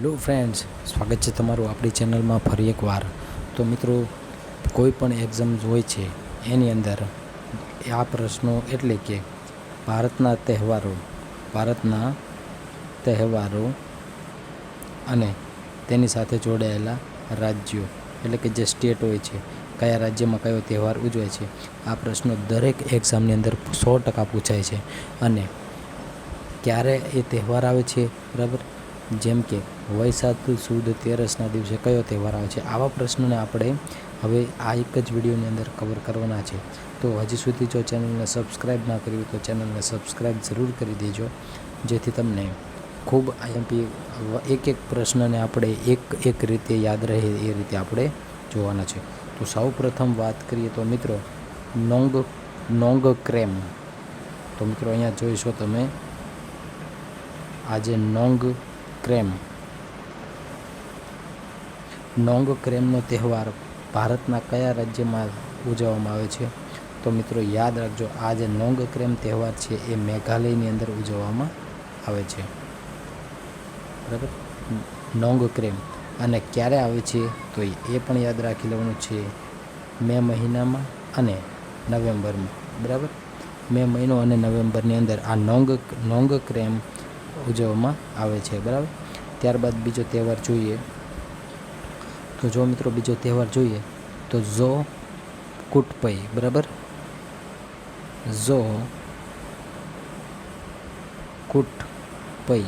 Hello friends, સ્વાગત છે તમારું આપણી ચેનલમાં ફરી એકવાર. તો મિત્રો, કોઈ પણ એક્ઝામ્સ હોય છે, એની અંદર આ પ્રશ્નો એટલે કે ભારતના તહેવારો ભારતના તહેવારો અને તેની સાથે જોડાયેલા રાજ્યો, એટલે કે જે સ્ટેટ હોય છે, કયા રાજ્યમાં કયો તહેવાર ઉજવાય છે, આ પ્રશ્નો દરેક એક્ઝામની અંદર સો ટકા પૂછાય છે. અને ક્યારે એ તહેવાર આવે છે, બરાબર? જેમ કે વૈશાખ સુદ તેરસના દિવસે કયો તહેવાર આવે છે? આવા પ્રશ્નોને આપણે હવે આ એક જ વિડીયોની અંદર કવર કરવાના છે. તો હજી સુધી જો ચેનલને સબસ્ક્રાઈબ ના કરી તો ચેનલને સબસ્ક્રાઈબ જરૂર કરી દેજો. જેથી તમને ખૂબ આઈએમપી એક એક પ્રશ્નને આપણે એક એક રીતે યાદ રહે એ રીતે આપણે જોવાના છે. તો સૌ પ્રથમ વાત કરીએ તો મિત્રો, નોંગ નોંગ ક્રેમ. તો મિત્રો અહીંયા જોઈશો તમે. આજે નોંગ ક્રેમ. નોંગ ક્રેમનો તહેવાર ભારતના કયા રાજ્યમાં ઉજવવામાં આવે છે? તો મિત્રો, યાદ રાખજો, આ જે નોંગ ક્રેમ તહેવાર છે, એ મેઘાલયની અંદર ઉજવવામાં આવે છે. બરાબર? નોંગ ક્રેમ. અને ક્યારે આવે છે? તો એ પણ યાદ રાખી લેવાનું છે, મે મહિનામાં અને નવેમ્બરમાં. બરાબર? મે મહિનો અને નવેમ્બરની અંદર આ નોંગ નોંગ ક્રેમ ઉજવવામાં આવે છે, બરાબર? ત્યારબાદ બીજો તહેવાર જોઈએ. તો જો મિત્રો બીજો તહેવાર જોઈએ, તો ઝો કુટપઈ, બરાબર? ઝો કુટપઈ.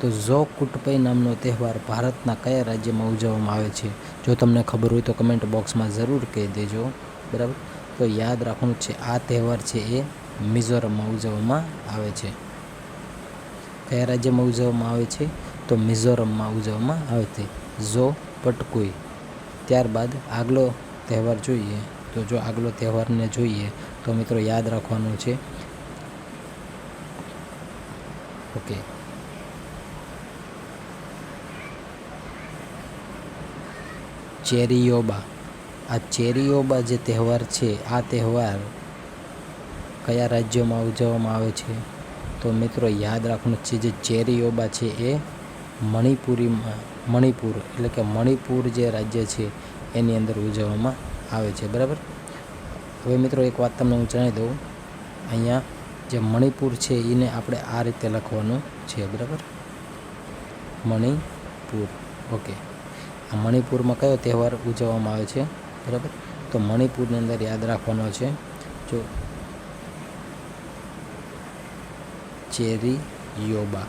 તો ઝો કુટપઈ નામનો તહેવાર ભારતના કયા રાજ્યમાં ઉજવવામાં આવે છે? જો તમને ખબર હોય તો કમેન્ટ બોક્સમાં જરૂર કહી દેજો, બરાબર? તો યાદ રાખવાનું છે, આ તહેવાર છે એ મિઝોરમમાં ઉજવવામાં આવે છે. કયા રાજ્યમાં ઉજવવામાં આવે છે, તો મિઝોરમમાં ઉજવવામાં આવે છે. ઝો પટકુઈ. ત્યારબાદ આગલો તહેવાર જોઈએ, તો જો આગલો તહેવારને જોઈએ, તો મિત્રો યાદ રાખવાનું છે. ઓકે. ચેરીયોબા આ ચેરીયોબા જે તહેવાર છે, આ તહેવાર કયા રાજ્યોમાં ઉજવવામાં આવે છે? તો મિત્રો યાદ રાખવાનું છે જે ચેરીઓબા છે એ મણિપુરીમાં મણિપુર એટલે કે મણિપુર જે રાજ્ય છે એની અંદર ઉજવવામાં આવે છે. બરાબર? હવે મિત્રો એક વાત તમને હું જણાવી દઉં. અહીંયા જે મણિપુર છે એને આપણે આ રીતે લખવાનું છે. બરાબર? મણિપુર. ઓકે. આ મણિપુરમાં કયો તહેવાર ઉજવવામાં આવે છે? બરાબર? તો મણિપુરની અંદર યાદ રાખવાનો છે. જો ચેરી, યોબા.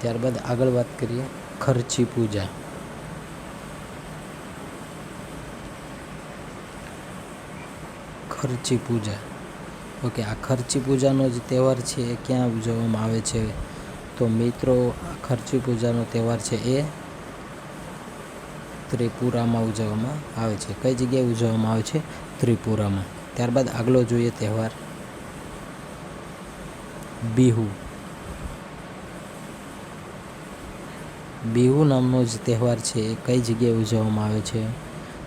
ત્યારબાદ આગળ વાત કરીએ, ખર્ચી પૂજા. ખર્ચી પૂજા. ઓકે, આ ખર્ચી પૂજાનો જે તહેવાર છે, એ ક્યાં ઉજવવામાં આવે છે? તો મિત્રો, આ ખર્ચી પૂજાનો તહેવાર છે, એ ત્રિપુરામાં ઉજવવામાં આવે છે. કઈ જગ્યાએ ઉજવવામાં આવે છે? ત્રિપુરામાં. ત્યારબાદ આગલો જોઈએ તહેવાર. બિહુ. બિહુ નામનો જે તહેવાર છે એ કઈ જગ્યાએ ઉજવવામાં આવે છે?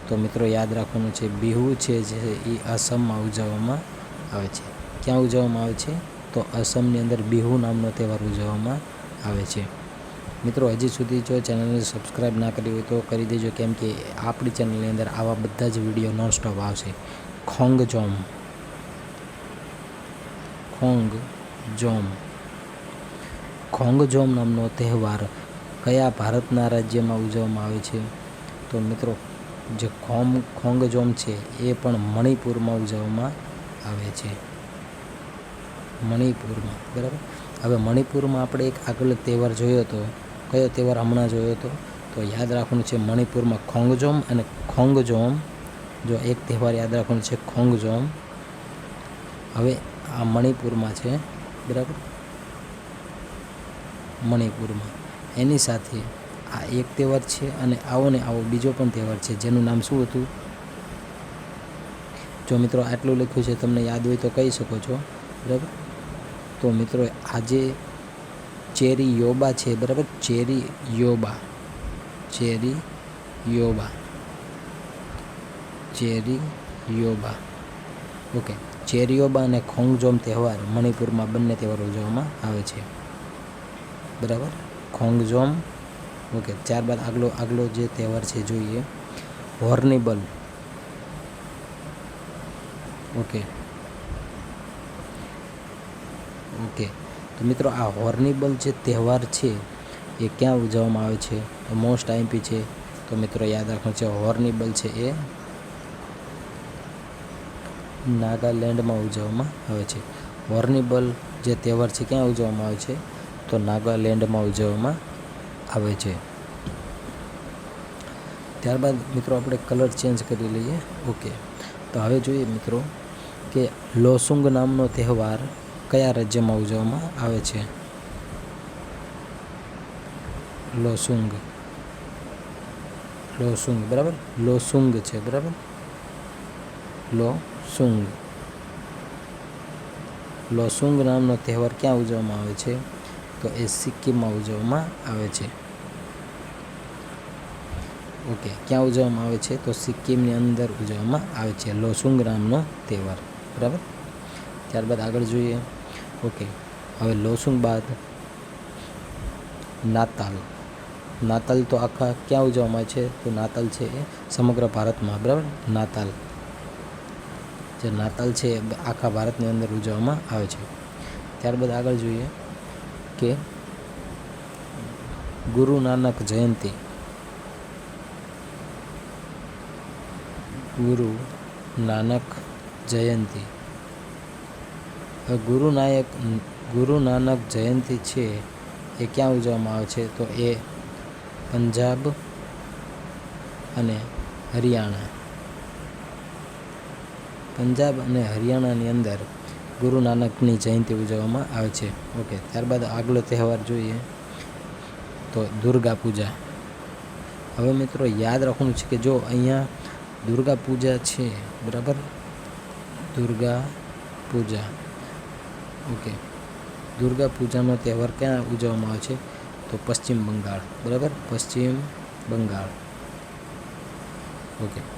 તો મિત્રો યાદ રાખવાનું છે, બિહુ છે જે એ આસામમાં ઉજવવામાં આવે છે. ક્યાં ઉજવવામાં આવે છે? તો આસામની અંદર બિહુ નામનો તહેવાર ઉજવવામાં આવે છે. મિત્રો હજી સુધી જો ચેનલને સબસ્ક્રાઈબ ના કરી હોય તો કરી દેજો, કેમ કે આપણી ચેનલની અંદર આવા બધા જ વીડિયો નોન સ્ટોપ આવશે. ખોંગ જોમ ખોંગ. જોમ ખોંગ જોમ નામનો તહેવાર કયા ભારતના રાજ્યમાં ઉજવવામાં આવે છે? તો મિત્રો, જે ખોમ ખોંગ જોમ છે, એ પણ મણિપુરમાં ઉજવવામાં આવે છે. મણિપુરમાં, બરાબર? હવે મણિપુરમાં આપણે એક આગળ તહેવાર જોયો હતો કયો તહેવાર હમણાં જોયો હતો તો યાદ રાખવાનું છે મણિપુરમાં ખોંગજોમ અને ખોંગજોમ, જો એક તહેવાર યાદ રાખવાનું છે ખોંગજોમ. હવે આ મણિપુરમાં છે બરાબર? મણિપુરમાં. એની સાથે આ એક તહેવાર છે અને આવો ને આવો બીજો પણ તહેવાર છે. જેનું નામ શું હતું? જો મિત્રો આટલું લખ્યું છે તમને યાદ હોય તો કહી શકો છો. બરાબર? તો મિત્રો આજે ચેરી યોબા છે. બરાબર? Cheiraoba. Cheiraoba. Cheiraoba. Okay. Cheiraoba અને ખોંગજોમ તહેવાર મણિપુરમાં બંને તહેવાર ઉજવવામાં આવે છે. બરાબર? ખોંગજોમ, ઓકે ત્યારબાદ આગલો આગલો જે તહેવાર છે જોઈએ. હોર્નિબલ. ઓકે. ઓકે. તો મિત્રો આ હોર્નિબલ જે તહેવાર છે એ ક્યાં ઉજવવામાં આવે છે? મોસ્ટ આઈમ્પી છે. તો મિત્રો યાદ રાખવાનું છે, હોર્નિબલ છે એ નાગાલેન્ડમાં ઉજવવામાં આવે છે. હોર્નિબલ જે તહેવાર છે, ક્યાં ઉજવવામાં આવે છે? તો નાગાલેન્ડમાં ઉજવવામાં આવે છે. ત્યારબાદ મિત્રો આપણે કલર ચેન્જ કરી લઈએ. ઓકે તો હવે જોઈએ મિત્રો કે લોસુંગ નામનો તહેવાર કયા રાજ્યમાં ઉજવવામાં આવે છે? લોસુંગ. લોસુંગ. બરાબર? લોસુંગ છે. બરાબર? લોસુંગ. લોસુંગ નામનો તહેવાર ક્યાં ઉજવવામાં આવે છે? તો એ સિક્કિમમાં ઉજવવામાં આવે છે. ઓકે, ક્યાં ઉજવવામાં આવે છે? તો સિક્કિમની અંદર ઉજવવામાં આવે છે લોસુંગ નામનો તહેવાર. બરાબર? ત્યારબાદ આગળ જોઈએ. ઓકે, હવે લોસુંગ બાદ નાતાલ. નાતાલ તો આખા ક્યાં ઉજવવામાં આવે છે? તો નાતાલ છે એ સમગ્ર ભારતમાં. બરાબર? નાતાલ. જે નાતાલ છે એ આખા ભારતની અંદર ઉજવવામાં આવે છે. ત્યારબાદ આગળ જોઈએ કે ગુરુ નાનક જયંતિ. ગુરુ નાનક જયંતિ. ગુરુ નાયક, ગુરુ નાનક જયંતિ છે એ ક્યાં ઉજવવામાં આવે છે? તો એ પંજાબ અને હરિયાણા. પંજાબ અને હરિયાણાની અંદર ગુરુ નાનકની જયંતિ ઉજવવામાં આવે છે. ઓકે, ત્યારબાદ આગલો તહેવાર જોઈએ તો દુર્ગા પૂજા. હવે મિત્રો યાદ રાખવાનું છે કે જો અહીંયા દુર્ગા પૂજા છે, બરાબર? દુર્ગા પૂજા. ઓકે, દુર્ગા પૂજાનો તહેવાર ક્યાં ઉજવવામાં આવે છે? તો પશ્ચિમ બંગાળ, બરાબર? પશ્ચિમ બંગાળ. Okay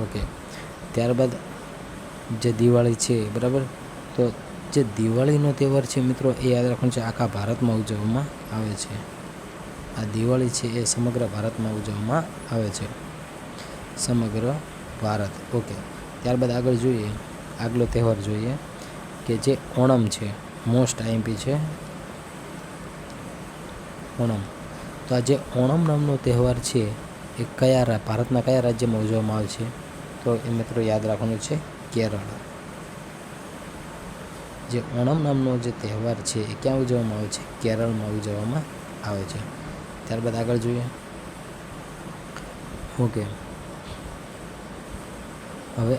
okay. ત્યારબાદ જે દિવાળી છે, બરાબર? તો જે દિવાળીનો તહેવાર છે મિત્રો, એ યાદ રાખવાનું છે, આખા ભારતમાં ઉજવવામાં આવે છે. આ દિવાળી છે, એ સમગ્ર ભારતમાં ઉજવવામાં આવે છે. સમગ્ર ભારત. ઓકે. ત્યારબાદ આગળ જોઈએ, આગલો તહેવાર જોઈએ, કે જે ઓણમ છે, મોસ્ટ આઈમ્પી છે. ઓણમ. તો આ જે ઓણમ નામનો તહેવાર છે, એ કયા ભારતના કયા રાજ્યમાં ઉજવવામાં આવે છે? તો એ મિત્રો યાદ રાખવાનું છે કેરળ. જે ઓણમ નામનો જે તહેવાર છે એ ક્યાં ઉજવવામાં આવે છે? કેરળમાં ઉજવવામાં આવે છે. ત્યારબાદ આગળ જોઈએ. ઓકે. હવે.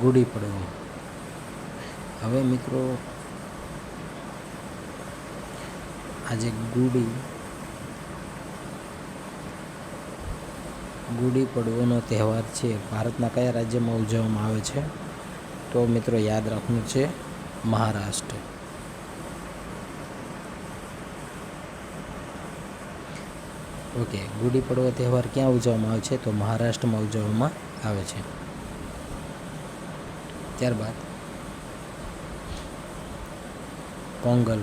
ગુડી પડવો. હવે મિત્રો આજે ગુડી. ગુડી પડવોનો તહેવાર છે. ભારતના કયા રાજ્યમાં ઉજવવામાં આવે છે? તો મિત્રો યાદ રાખવું છે મહારાષ્ટ્ર. ઓકે, ગુડી પડવો તહેવાર ક્યાં ઉજવવામાં આવે છે? તો મહારાષ્ટ્રમાં ઉજવવામાં આવે છે. ત્યારબાદ, પોંગલ.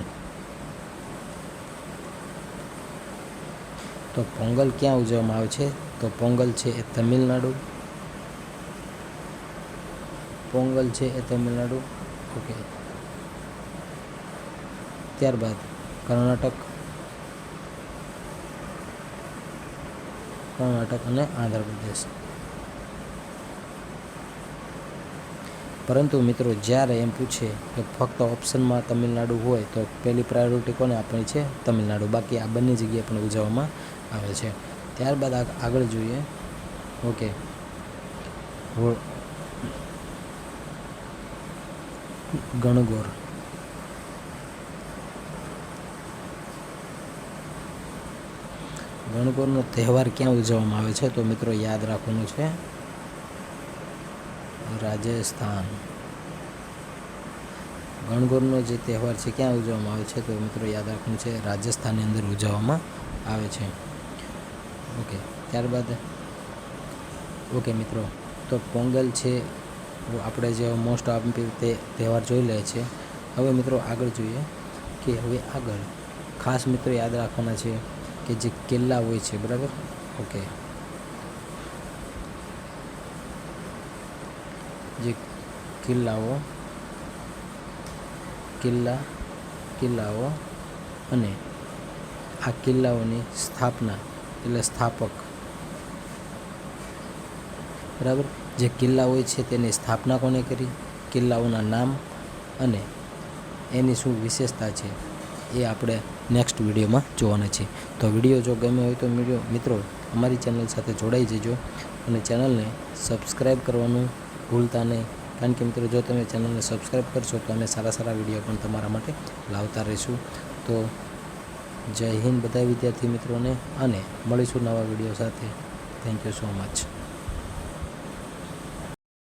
તો પોંગલ ક્યાં ઉજવવામાં આવે છે? તો પોંગલ છે એ તમિલનાડુ. પોંગલ છે એ તમિલનાડુ. ઓકે. ત્યારબાદ કર્ણાટક. કર્ણાટક અને આંધ્રપ્રદેશ. પરંતુ મિત્રો જ્યારે એમ પૂછે કે ફક્ત ઓપ્શનમાં તમિલનાડુ હોય તો પહેલી પ્રાયોરિટી કોને આપણી છે? તમિલનાડુ. બાકી આ બંને જગ્યાએ પણ ઉજવવામાં આવે છે. ત્યારબાદ આગ- આગળ જોઈએ. ઓકે ગણગોર. ગણગોરનો તહેવાર ક્યાં ઉજવવામાં આવે છે? તો મિત્રો યાદ રાખવાનું છે. રાજસ્થાન. ગણગોરનો જે તહેવાર છે, ક્યાં ઉજવવામાં આવે છે? તો મિત્રો યાદ રાખવાનું છે, રાજસ્થાનની અંદર ઉજવવામાં આવે છે. ઓકે, ત્યારબાદ, ઓકે મિત્રો, તો પોંગલ છે, આપણે જે મોસ્ટ ઓફ તે તહેવાર જોઈ લે છે. હવે મિત્રો આગળ જોઈએ કે હવે આગળ ખાસ મિત્રો યાદ રાખવાના છે કે જે કિલ્લા હોય છે, બરાબર? ઓકે. જે કિલ્લાઓ, કિલ્લા, કિલ્લાઓ અને આ કિલ્લાઓની સ્થાપના એટલે સ્થાપક. બરાબર? જે કિલ્લા હોય છે તેની સ્થાપના કોને કરી? કિલ્લાઓના નામ અને એની શું વિશેષતા છે એ આપણે નેક્સ્ટ વિડીયોમાં જોવાના છે. તો વીડિયો જો ગમે હોય તો વીડિયો, મિત્રો, અમારી ચેનલ સાથે જોડાઈ જજો અને ચેનલને સબસ્ક્રાઈબ કરવાનું ભૂલતા નહીં. કારણ કે, મિત્રો, જો તમે ચેનલને સબસ્ક્રાઈબ કરશો તો અમે સારા સારા વીડિયો પણ તમારા માટે લાવતા રહીશું. તો જય હિન્દ બધા વિદ્યાર્થી મિત્રોને અને મળીશું નવા વીડિયો સાથે. Thank you so much